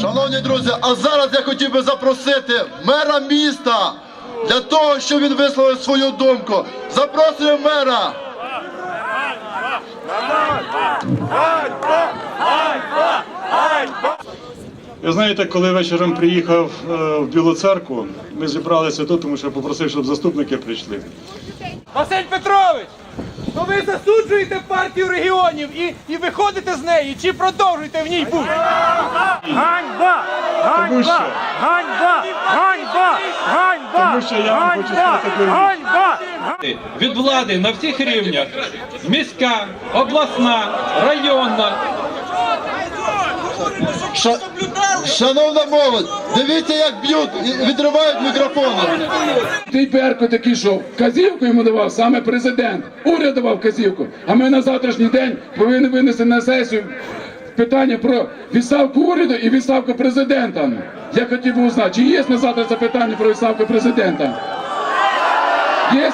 Шановні друзі, а зараз я хотів би запросити мера міста для того, щоб він висловив свою думку. Запрошуємо мера. Ви знаєте, коли вечором приїхав е, в Білу церкву, ми зібралися тут, тому що я попросив, щоб заступники прийшли. Василь Петрович, то ви засуджуєте партію регіонів і, і виходите з неї, чи продовжуєте в ній бути? Ганьба! Тому що, Ганьба! Ганьба! Ганьба! Тому що я вам хочу сказати. Ганьба! від влади на всіх рівнях міська, обласна, районна. Ша- Шановна молодь, дивіться, як б'ють і відривають мікрофони. Той Беркут, який що вказівку йому давав саме президент, уряд давав вказівку. А ми на завтрашній день повинні винести на сесію питання про відставку уряду і відставку президента. Я хотів би узнати, чи є на завтра це питання про відставку президента? Є?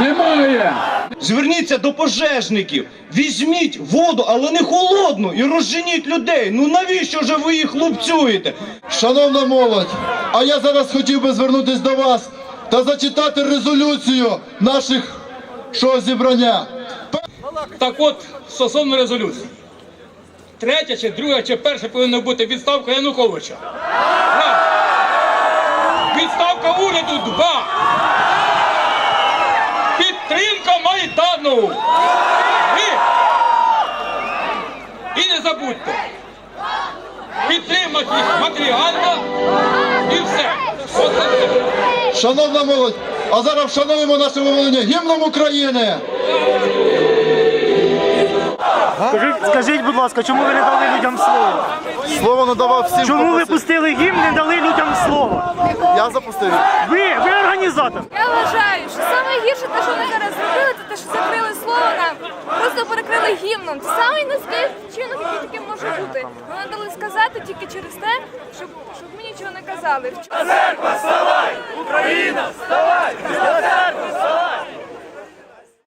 Немає. Зверніться до пожежників, візьміть воду, але не холодну, і розженіть людей. Ну навіщо же ви їх лупцюєте? Шановна молодь, а я зараз хотів би звернутися до вас та зачитати резолюцію наших шого зібрання. Так от, стосовно резолюції. Третя чи друга, чи перша повинна бути відставка Януковича. Раз. Відставка уряду два. Підтримка Майдану. Три. І не забудьте. Підтримати їх матеріально і. Все. Шановна молодь, а зараз вшануємо наше вимовлення гімном України. Скажіть, скажіть, будь ласка, чому ви не дали людям слово? Слово надавав всім. Чому ви пустили гімн, не дали людям слово? Я запустив. Ви, ви організатор. Я вважаю, що саме гірше те, що вони зараз зробили, це те, що закрили слово нам, просто перекрили гімном. Це самий низький вчинок, який таке може бути. Вони дали сказати тільки через те, щоб, щоб ми нічого не казали. Вставай! Вставай!